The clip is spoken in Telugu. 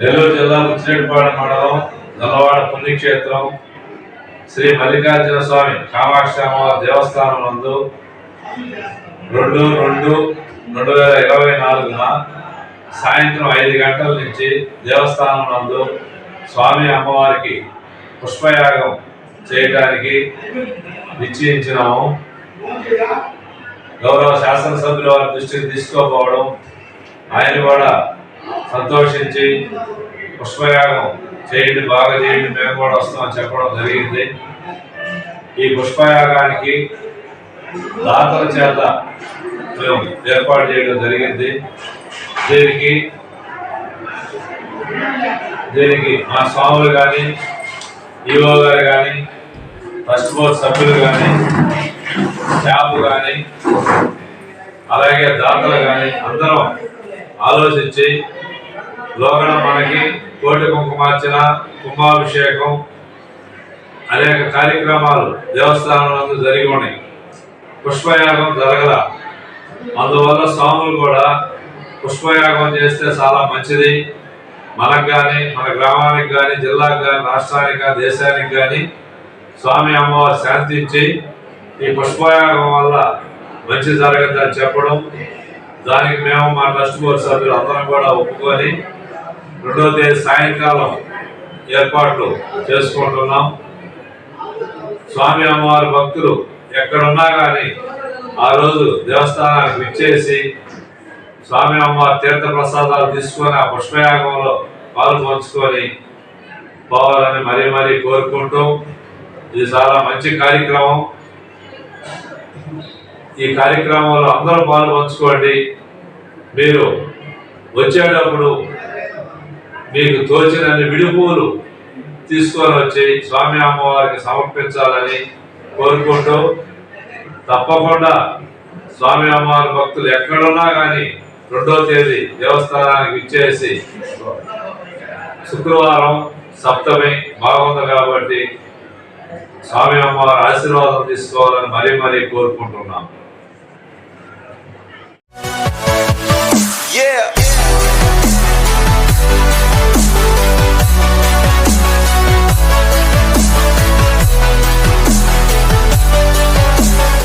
నెల్లూరు జిల్లా ముచ్చిరెడ్డిపాడు మండలం నల్లవాడ పుణ్యక్షేత్రం శ్రీ మల్లికార్జున స్వామి కామాక్షి దేవస్థానం నందు రెండు రెండు రెండు వేల ఇరవై నాలుగున సాయంత్రం ఐదు గంటల నుంచి దేవస్థానం నందు స్వామి అమ్మవారికి పుష్పయాగం చేయటానికి నిశ్చయించినాము. గౌరవ శాసనసభ్యుల వారి దృష్టికి తీసుకోపోవడం ఆయన కూడా సంతోషించి పుష్పయాగం చేయండి బాగా చేయండి మేము కూడా వస్తామని చెప్పడం జరిగింది. ఈ పుష్పయాగానికి దాతల చేత మేము ఏర్పాటు చేయడం జరిగింది. దీనికి దీనికి మా స్వాములు కానీ ఈవో గారు కానీ ట్రస్ట్ బోర్డ్ సభ్యులు కానీ స్టాఫ్ కానీ అలాగే దాతలు కానీ అందరం ఆలోచించి లోగడ మనకి కోటి కుంకుమార్చన కుంభాభిషేకం అనేక కార్యక్రమాలు దేవస్థానంలో జరిగి ఉన్నాయి. పుష్పయాగం జరగల. అందువల్ల స్వాములు కూడా పుష్పయాగం చేస్తే చాలా మంచిది. మనకు కానీ మన గ్రామానికి కానీ జిల్లాకు కానీ రాష్ట్రానికి కానీ దేశానికి కానీ స్వామి అమ్మవారు శాంతించి ఈ పుష్పయాగం వల్ల మంచి జరగద్దని చెప్పడం దానికి మేము మా ట్రస్ట్ బోర్డు సభ్యులు అందరం కూడా ఒప్పుకొని రెండో తేదీ సాయంకాలం ఏర్పాట్లు చేసుకుంటున్నాం. స్వామి అమ్మవారి భక్తులు ఎక్కడున్నా కానీ ఆ రోజు దేవస్థానానికి విచ్చేసి స్వామి అమ్మవారి తీర్థ ప్రసాదాలు తీసుకొని ఆ పుష్పయాగంలో పాలు పంచుకొని పోవాలని మరీ మరీ కోరుకుంటూ ఇది చాలా మంచి కార్యక్రమం. ఈ కార్యక్రమంలో అందరూ పాలు పంచుకోండి మీరు వచ్చేటప్పుడు మీకు తోచినన్ని విడిపూలు తీసుకొని వచ్చి స్వామి అమ్మవారికి సమర్పించాలని కోరుకుంటూ తప్పకుండా స్వామి అమ్మవారి భక్తులు ఎక్కడున్నా కానీ రెండో తేదీ దేవస్థానానికి ఇచ్చేసి శుక్రవారం సప్తమి బాగుంది కాబట్టి స్వామి అమ్మవారి ఆశీర్వాదం తీసుకోవాలని మరీ మరీ కోరుకుంటున్నాం. Yeah.